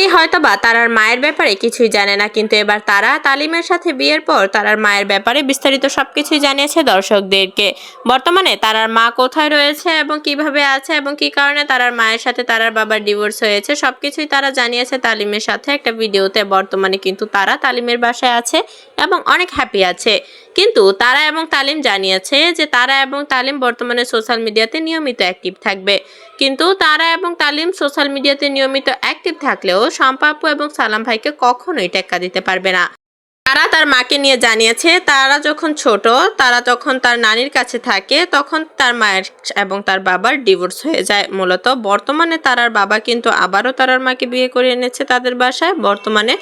অনেকেই হয়তো বা তারার মায়ের ব্যাপারে কিছুই জানে না, কিন্তু এবার তারা তালিমের সাথে বিয়ের পর তারার মায়ের ব্যাপারে বিস্তারিত সবকিছুই জানিয়েছে দর্শকদেরকে। বর্তমানে তারার মা কোথায় রয়েছে এবং কীভাবে আছে এবং কি কারণে তারার মায়ের সাথে তারার বাবার ডিভোর্স হয়েছে, সবকিছুই তারা জানিয়েছে তালিমের সাথে। একটা ভিডিওতে বর্তমানে কিন্তু তারা তালিমের বাসায় আছে এবং অনেক হ্যাপি আছে। কিন্তু তারা এবং তালিম জানিয়েছে যে তারা এবং তালিম বর্তমানে সোশ্যাল মিডিয়াতে নিয়মিত অ্যাক্টিভ থাকবে। কিন্তু তারা এবং তালিম সোশ্যাল মিডিয়াতে নিয়মিত অ্যাক্টিভ থাকলেও শম্পাপু এবং সালাম ভাইকে কখনোই টেক্কা দিতে পারবে না। তারা তার মাকে নিয়ে জানিয়েছে, তারা যখন ছোট, তারা যখন তার নানির কাছে থাকে, তখন তার মায়ের এবং তার বাবার ডিভোর্স হয়ে যায়। মূলত বর্তমানে তারার বাবা কিন্তু আবারও তারার মাকে বিয়ে করে এনেছে তাদের বাসায়। বর্তমানে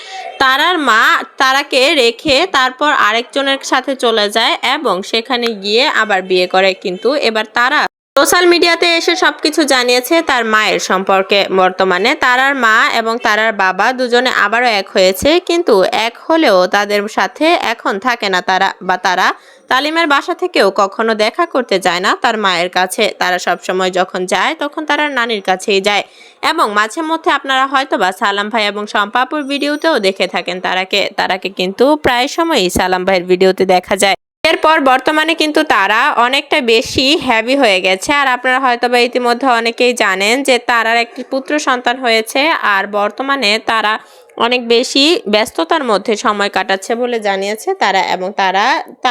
তারার মা তারাকে রেখে তারপর আরেকজনের সাথে চলে যায় এবং সেখানে গিয়ে আবার বিয়ে করে। কিন্তু এবার তারা সোশ্যাল মিডিয়াতে এসে সবকিছু জানিয়েছে তার মায়ের সম্পর্কে। বর্তমানে তারার মা এবং তারার বাবা দুজনে আবারও এক হয়েছে, কিন্তু এক হলেও তাদের সাথে এখন থাকে না তারা বা তারা। তালিমের বাসা থেকেও কখনো দেখা করতে যায় না তার মায়ের কাছে। তারা সব সময় যখন যায় তখন তারা নানির কাছেই যায়। এবং মাঝে মধ্যে আপনারা হয়তো বা সালাম ভাই এবং শম্পাপুর ভিডিওতেও দেখে থাকেন তারাকে। তারাকে কিন্তু প্রায় সময়ই সালাম ভাইয়ের ভিডিওতে দেখা যায়। এরপর বর্তমানে কিন্তু তারা অনেকটা বেশি হ্যাভি হয়ে গেছে। আর আপনারা হয়তো বা ইতিমধ্যে অনেকেই জানেন যে তারার একটি পুত্র সন্তান হয়েছে আর বর্তমানে তারা অনেক বেশি ব্যস্ততার মধ্যে সময় কাটাচ্ছে বলে জানিয়েছে তারা এবং তারা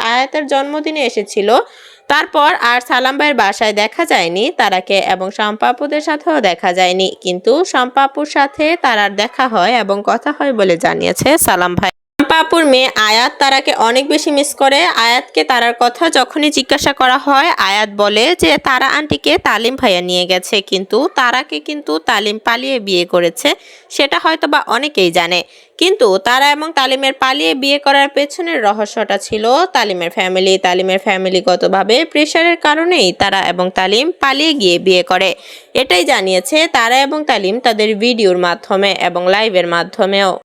আয়াতের জন্মদিনে এসেছিল। তারপর আর সালাম ভাইয়ের বাসায় দেখা যায়নি তারাকে এবং শম্পাপুদের সাথেও দেখা যায়নি। কিন্তু শম্পাপুর সাথে তারার দেখা হয় এবং কথা হয় বলে জানিয়েছে সালাম ভাই। পাপুর মেয়ে আয়াত তারাকে অনেক বেশি মিস করে। আয়াতকে তারার কথা যখনই জিজ্ঞাসা করা হয়, আয়াত বলে যে, তারা আন্টিকে তালিম ভাইয়া নিয়ে গেছে, কিন্তু তারাকে কিন্তু তালিম পালিয়ে বিয়ে করেছে, সেটা হয়তো বা অনেকেই জানে। কিন্তু তারা এবং তালিমের পালিয়ে বিয়ে করার পেছনের রহস্যটা ছিল তালিমের ফ্যামিলি তালিমের ফ্যামিলিগতভাবে প্রেশারের কারণেই তারা এবং তালিম পালিয়ে গিয়ে বিয়ে করে। এটাই জানিয়েছে তারা এবং তালিম তাদের ভিডিওর মাধ্যমে এবং লাইভের মাধ্যমেও।